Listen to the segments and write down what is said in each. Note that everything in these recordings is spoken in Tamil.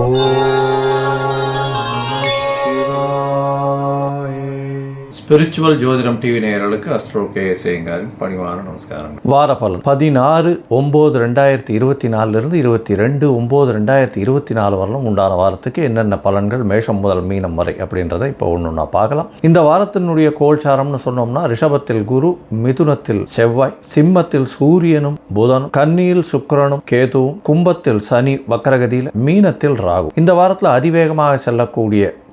Oh. ஸ்பிரிச்சுவல் ஜோதிடம் டிவி நேயர்களுக்கு அஸ்ட்ரோ கே சேங்காரின் பணிவான நமஸ்காரம். வார பலன். பதினாறு ஒம்பது ரெண்டாயிரத்தி இருபத்தி நாலுலேருந்து இருபத்தி ரெண்டு ஒம்பது ரெண்டாயிரத்தி இருபத்தி நாலு வரலும் உண்டான வாரத்துக்கு என்னென்ன பலன்கள் மேஷம் முதல் மீனம் வரை அப்படின்றத இப்போ ஒன்று ஒன்றா பார்க்கலாம். இந்த வாரத்தினுடைய கோல்சாரம்னு சொன்னோம்னா ரிஷபத்தில் குரு மிதுனத்தில் செவ்வாய் சிம்மத்தில் சூரியனும் புதனும் கன்னியில் சுக்கரனும் கேதுவும் கும்பத்தில் சனி வக்கரகதியில் மீனத்தில் ராகு. இந்த வாரத்தில் அதிவேகமாக செல்லக்கூடிய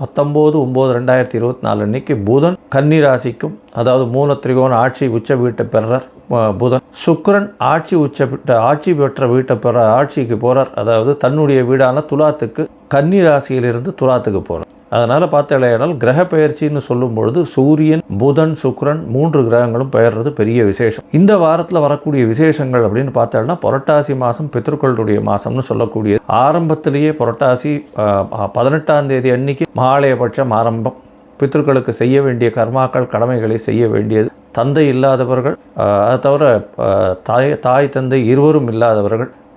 பத்தொம்போது ஒம்பது ரெண்டாயிரத்தி இருபத்தி நாலு அன்னைக்கு புதன் கன்னி ராசிக்கும் அதாவது மூல திரிகோண ஆட்சி உச்ச வீட்டை பெறார் புதன். சுக்கரன் ஆட்சி உச்ச ஆட்சி பெற்ற வீட்டை பெற ஆட்சிக்கு போகிறார் அதாவது தன்னுடைய வீடான துலாத்துக்கு கன்னி ராசியிலிருந்து துலாத்துக்கு போகிறார் அதனால் பார்த்தாலேயானால் கிரக பெயர்ச்சின்னு சொல்லும் பொழுது சூரியன் புதன் சுக்ரன் மூன்று கிரகங்களும் பெயர்றது பெரிய விசேஷம். இந்த வாரத்தில் வரக்கூடிய விசேஷங்கள் அப்படின்னு பார்த்தோம்னா புரட்டாசி மாதம் பித்ருக்களுடைய மாதம்னு சொல்லக்கூடிய ஆரம்பத்திலேயே புரட்டாசி பதினெட்டாம் தேதி அன்னைக்கு மகாலயபட்சம் ஆரம்பம். பித்ருக்களுக்கு செய்ய வேண்டிய கர்மாக்கள் கடமைகளை செய்ய வேண்டியது. தந்தை இல்லாதவர்கள் அதை தவிர தாய் தாய் தந்தை இருவரும் இல்லாதவர்கள்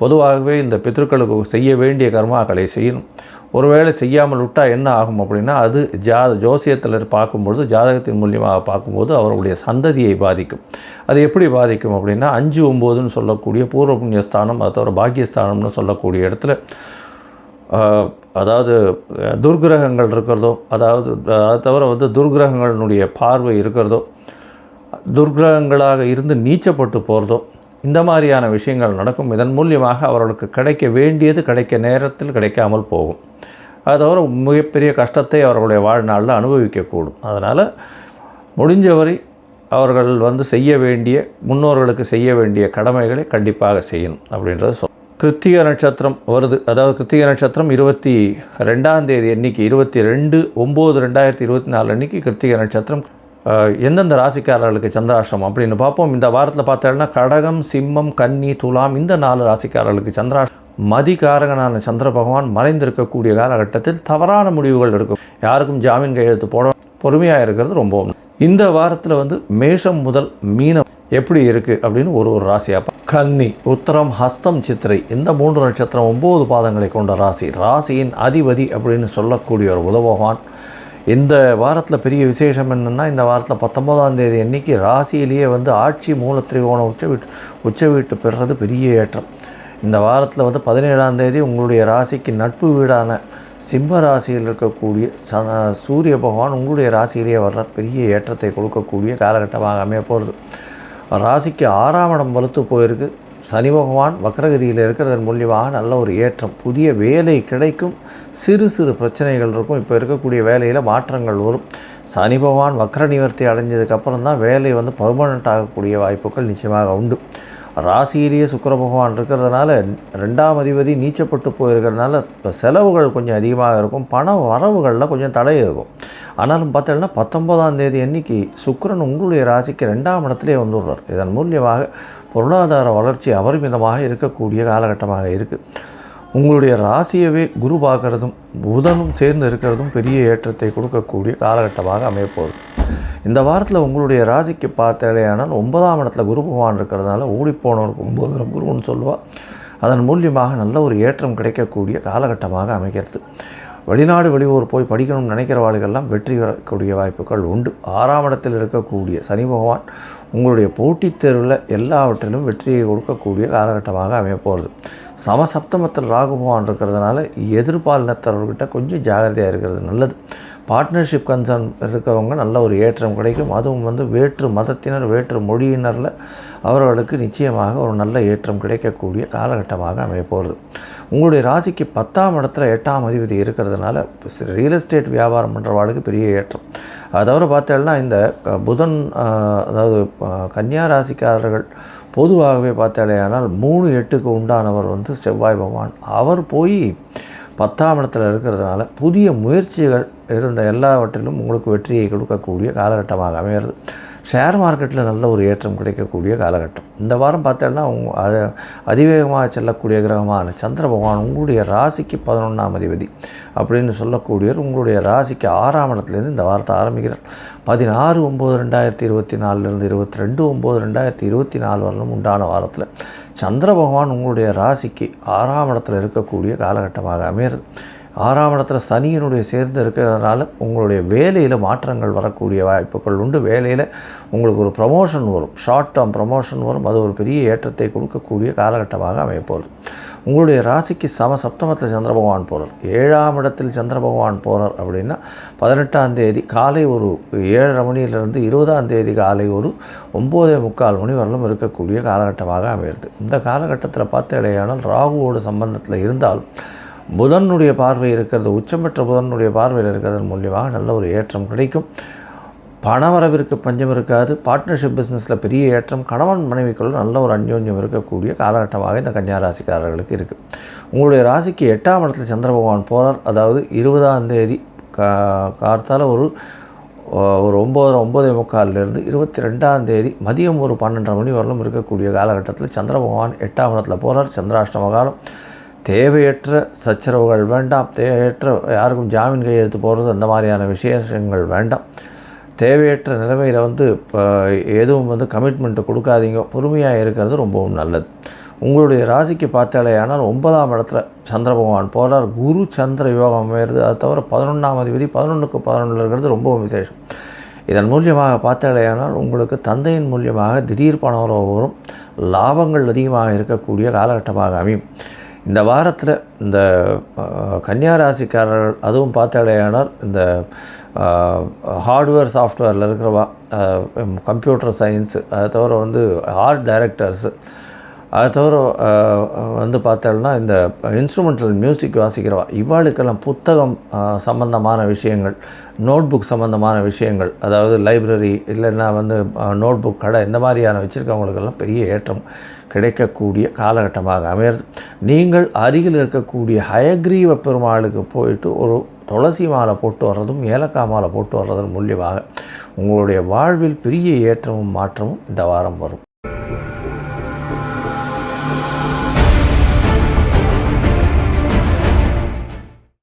பொதுவாகவே இந்த பித்ருக்களுக்கு செய்ய வேண்டிய கர்மாக்களை செய்யணும். ஒருவேளை செய்யாமல் விட்டால் என்ன ஆகும் அப்படின்னா அது ஜா ஜோசியத்தில் பார்க்கும்பொழுது ஜாதகத்தின் மூலியமாக பார்க்கும்போது அவர்களுடைய சந்ததியை பாதிக்கும். அது எப்படி பாதிக்கும் அப்படின்னா அஞ்சு ஒம்போதுன்னு சொல்லக்கூடிய பூர்வ புண்ணியஸ்தானம் அது தவிர பாக்கியஸ்தானம்னு சொல்லக்கூடிய இடத்துல அதாவது துர்கிரகங்கள் இருக்கிறதோ அதாவது அதை தவிர வந்து துர்கிரகங்களினுடைய பார்வை இருக்கிறதோ துர்கிரகங்களாக இருந்து நீச்சப்பட்டு போகிறதோ இந்த மாதிரியான விஷயங்கள் நடக்கும். இதன் மூலியமாக அவர்களுக்கு கிடைக்க வேண்டியது கிடைக்க நேரத்தில் கிடைக்காமல் போகும். அது தவிர மிகப்பெரிய கஷ்டத்தை அவர்களுடைய வாழ்நாளில் அனுபவிக்கக்கூடும். அதனால் முடிஞ்சவரை அவர்கள் வந்து செய்ய வேண்டிய முன்னோர்களுக்கு செய்ய வேண்டிய கடமைகளை கண்டிப்பாக செய்யணும் அப்படின்றது சொல். கிருத்திக நட்சத்திரம் வருது. அதாவது கிருத்திக நட்சத்திரம் இருபத்தி ரெண்டாம் தேதி அன்னைக்கு இருபத்தி ரெண்டு ஒம்பது ரெண்டாயிரத்தி இருபத்தி நாலு அன்னைக்கு கிருத்திக நட்சத்திரம் எந்தெந்த ராசிக்காரர்களுக்கு சந்திராஷ்டிரம் அப்படின்னு பார்ப்போம். இந்த வாரத்தில் பார்த்தோம்னா கடகம் சிம்மம் கன்னி துலாம் இந்த நாலு ராசிக்காரர்களுக்கு சந்திராஷ்டிரம் மதிகாரகனான சந்திர பகவான் மறைந்திருக்கக்கூடிய காலகட்டத்தில் தவறான முடிவுகள் இருக்கும் யாருக்கும் ஜாமீன் கையெழுத்து போட பொறுமையாக இருக்கிறது ரொம்ப இந்த வாரத்தில் வந்து மேஷம் முதல் மீனம் எப்படி இருக்குது அப்படின்னு ஒரு ஒரு ராசியாக கன்னி உத்தரம் ஹஸ்தம் சித்திரை இந்த மூன்று நட்சத்திரம் ஒம்பது பாதங்களை கொண்ட ராசி. ராசியின் அதிபதி அப்படின்னு சொல்லக்கூடிய ஒரு உதவகான் இந்த வாரத்தில் பெரிய விசேஷம் என்னென்னா இந்த வாரத்தில் பத்தொம்போதாம் தேதி அன்றைக்கி ராசியிலேயே வந்து ஆட்சி மூல திரிகோணம் உச்ச வீட்டு உச்ச வீட்டு பெறுறது பெரிய ஏற்றம். இந்த வாரத்தில் வந்து பதினேழாம் தேதி உங்களுடைய ராசிக்கு நட்பு வீடான சிம்ம ராசியில் இருக்கக்கூடிய ச சூரிய பகவான் உங்களுடைய ராசியிலேயே வர்ற பெரிய ஏற்றத்தை கொடுக்கக்கூடிய காலகட்டமாக அமைய போகிறது ராசிக்கு ஆறாம் இடம் வலுத்து போயிருக்கு. சனி பகவான் வக்ரகதியில் இருக்கிறதன் மூலியமாக நல்ல ஒரு ஏற்றம் புதிய வேலை கிடைக்கும் சிறு சிறு பிரச்சனைகள் இருக்கும். இப்போ இருக்கக்கூடிய வேலையில் மாற்றங்கள் வரும். சனி பகவான் வக்ர நிவர்த்தி அடைஞ்சதுக்கப்புறம் தான் வேலை வந்து பர்மனண்ட் ஆகக்கூடிய வாய்ப்புகள் நிச்சயமாக உண்டு. ராசியிலேயே சுக்கர பகவான் இருக்கிறதுனால ரெண்டாம் அதிபதி நீச்சப்பட்டு போயிருக்கிறதுனால இப்போ செலவுகள் கொஞ்சம் அதிகமாக இருக்கும். பண வரவுகளில் கொஞ்சம் தடை இருக்கும். ஆனாலும் பார்த்தீங்கன்னா பத்தொன்பதாம் தேதி அன்னைக்கு சுக்கரன் உங்களுடைய ராசிக்கு ரெண்டாம் இடத்துலேயே வந்துடுறார் இதன் மூலியமாக பொருளாதார வளர்ச்சி அபரிமிதமாக இருக்கக்கூடிய காலகட்டமாக இருக்குது உங்களுடைய ராசியவே குரு பார்க்குறதும் புதனும் சேர்ந்து இருக்கிறதும் பெரிய ஏற்றத்தை கொடுக்கக்கூடிய காலகட்டமாக அமையப்போகுது. இந்த வாரத்தில் உங்களுடைய ராசிக்கு பார்த்தேனால் ஒன்பதாம் இடத்துல குரு பகவான் இருக்கிறதுனால ஓடிப்போனவருக்கு ஒம்பது குருன்னு சொல்லுவாள் அதன் மூலியமாக நல்ல ஒரு ஏற்றம் கிடைக்கக்கூடிய காலகட்டமாக அமைக்கிறது வெளிநாடு வெளியூர் போய் படிக்கணும்னு நினைக்கிறவாளுகள்லாம் வெற்றி பெறக்கூடிய வாய்ப்புகள் உண்டு. ஆறாம் இடத்தில் இருக்கக்கூடிய சனி பகவான் உங்களுடைய போட்டித் தேர்வில் எல்லாவற்றிலும் வெற்றியை கொடுக்கக்கூடிய காலகட்டமாக அமையப்போகிறது சமசப்தமத்தில் ராகு பகவான் இருக்கிறதுனால எதிர்பாலினத்தவர்கிட்ட கொஞ்சம் ஜாகிரதையாக இருக்கிறது நல்லது. பார்ட்னர்ஷிப் கன்சர்ன் இருக்கிறவங்க நல்ல ஒரு ஏற்றம் கிடைக்கும். அதுவும் வந்து வேற்று மதத்தினர் வேற்று மொழியினரில் அவர்களுக்கு நிச்சயமாக ஒரு நல்ல ஏற்றம் கிடைக்கக்கூடிய காலகட்டமாக அமையப்போகிறது உங்களுடைய ராசிக்கு பத்தாம் இடத்துல எட்டாம் அதிபதி இருக்கிறதுனால ரியல் எஸ்டேட் வியாபாரம் பண்ணுறவாளுக்கு பெரிய ஏற்றம். அதை தவிர பார்த்தேன்னா இந்த புதன் அதாவது கன்னியா ராசிக்காரர்கள் பொதுவாகவே பார்த்தாலேயானால் மூணு எட்டுக்கு உண்டானவர் வந்து செவ்வாய் பகவான். அவர் போய் பத்தாம் இடத்துல இருக்கிறதுனால புதிய முயற்சிகள் இருந்த எல்லாவற்றிலும் உங்களுக்கு வெற்றியை கொடுக்கக்கூடிய காலகட்டமாக அமையிறது ஷேர் மார்க்கெட்டில் நல்ல ஒரு ஏற்றம் கிடைக்கக்கூடிய காலகட்டம். இந்த வாரம் பார்த்தோன்னா அது அதிவேகமாக செல்லக்கூடிய கிரகமான சந்திர பகவான் உங்களுடைய ராசிக்கு பதினொன்றாம் அதிபதி அப்படின்னு சொல்லக்கூடியவர் உங்களுடைய ராசிக்கு ஆறாம் இடத்துலேருந்து இந்த வாரத்தை ஆரம்பிக்கிறார். பதினாறு ஒம்பது ரெண்டாயிரத்தி இருபத்தி நாலுலேருந்து இருபத்தி ரெண்டு ஒம்பது ரெண்டாயிரத்தி இருபத்தி நாலு வரலும் உண்டான வாரத்தில் சந்திர பகவான் உங்களுடைய ராசிக்கு ஆறாம் இடத்துல இருக்கக்கூடிய காலகட்டமாக அமையிறது ஆறாம் இடத்துல சனியினுடைய சேர்ந்து இருக்கிறதுனால உங்களுடைய வேலையில் மாற்றங்கள் வரக்கூடிய வாய்ப்புகள் உண்டு. வேலையில் உங்களுக்கு ஒரு ப்ரமோஷன் வரும். ஷார்ட் டேர்ம் ப்ரமோஷன் வரும். அது ஒரு பெரிய ஏற்றத்தை கொடுக்கக்கூடிய காலகட்டமாக அமையப்போகுது. உங்களுடைய ராசிக்கு சம சப்தமத்தில் சந்திர பகவான் போகிறார் ஏழாம் இடத்தில் சந்திர பகவான் போகிறார் அப்படின்னா பதினெட்டாம் தேதி காலை ஒரு ஏழரை மணியிலிருந்து இருபதாம் தேதி காலை ஒரு ஒம்போதே முக்கால் மணி வரலும் இருக்கக்கூடிய காலகட்டமாக அமையிறது இந்த காலகட்டத்தில் பார்த்த இடையானால் ராகுவோட சம்பந்தத்தில் இருந்தாலும் புதனுடைய பார்வை இருக்கிறது உச்சமற்ற புதனுடைய பார்வையில் இருக்கிறதன் மூலியமாக நல்ல ஒரு ஏற்றம் கிடைக்கும். பணவரவிற்கு பஞ்சம் இருக்காது. பார்ட்னர்ஷிப் பிஸ்னஸில் பெரிய ஏற்றம். கணவன் மனைவிக்குள்ள நல்ல ஒரு அந்யோன்யம் இருக்கக்கூடிய காலகட்டமாக இந்த கன்னியா ராசிக்காரர்களுக்கு இருக்குது உங்களுடைய ராசிக்கு எட்டாம் இடத்துல சந்திர பகவான் போகிறார் அதாவது இருபதாம் தேதி கா கார்த்தால் ஒரு ஒரு ஒம்பது ஒம்பதே முக்கால்லேருந்து இருபத்தி ரெண்டாம் தேதி மதியம் ஒரு பன்னெண்டரை மணி வரலும் இருக்கக்கூடிய காலகட்டத்தில் சந்திர பகவான் எட்டாம் இடத்துல போகிறார் சந்திராஷ்டம காலம். தேவையற்ற சச்சரவுகள் வேண்டாம். தேவையற்ற யாருக்கும் ஜாமீன் கையெழுத்து போகிறது அந்த மாதிரியான விசேஷங்கள் வேண்டாம். தேவையற்ற நிலைமையில் வந்து இப்போ எதுவும் வந்து கமிட்மெண்ட்டு கொடுக்காதீங்க. பொறுமையாக இருக்கிறது ரொம்பவும் நல்லது. உங்களுடைய ராசிக்கு பார்த்தாலேயானால் ஒன்பதாம் இடத்துல சந்திர பகவான் போகிறார் குரு சந்திர யோகம் அமையிறது. அது தவிர பதினொன்றாம் அதிபதி பதினொன்றுக்கு பதினொன்றில் இருக்கிறது ரொம்பவும் விசேஷம். இதன் மூலியமாக பார்த்தாலேயானால் உங்களுக்கு தந்தையின் மூலியமாக திடீர் பணம் வரும். லாபங்கள் அதிகமாக இருக்கக்கூடிய காலகட்டமாக அமையும். இந்த வாரத்தில் இந்த கன்னியா ராசிக்காரர்கள் அதுவும் பார்த்தாலேயானால் இந்த ஹார்ட்வேர் சாஃப்ட்வேரில் இருக்கிறவா கம்ப்யூட்டர் சயின்ஸு அதை தவிர வந்து ஆர்ட் டைரக்டர்ஸு அதை தவிர வந்து பார்த்தோம்னா இந்த இன்ஸ்ட்ருமெண்டல் மியூசிக் வாசிக்கிறவா இவாளுக்கெல்லாம் புத்தகம் சம்மந்தமான சம்பந்தமான விஷயங்கள் நோட்புக் சம்மந்தமான விஷயங்கள் அதாவது லைப்ரரி இல்லைன்னா வந்து நோட்புக் கடை இந்த மாதிரியான வச்சுருக்கவங்களுக்கெல்லாம் பெரிய ஏற்றம். கிடைக்கக்கூடிய காலகட்டமாக அமையிறது நீங்கள் அருகில் இருக்கக்கூடிய ஹயக்ரீவ பெருமாளுக்கு போயிட்டு ஒரு துளசி மாலை போட்டு வர்றதும் ஏலக்காய் மாலை போட்டு வர்றதன் மூலியமாக உங்களுடைய வாழ்வில் பெரிய ஏற்றமும் மாற்றமும் இந்த வாரம் வரும்.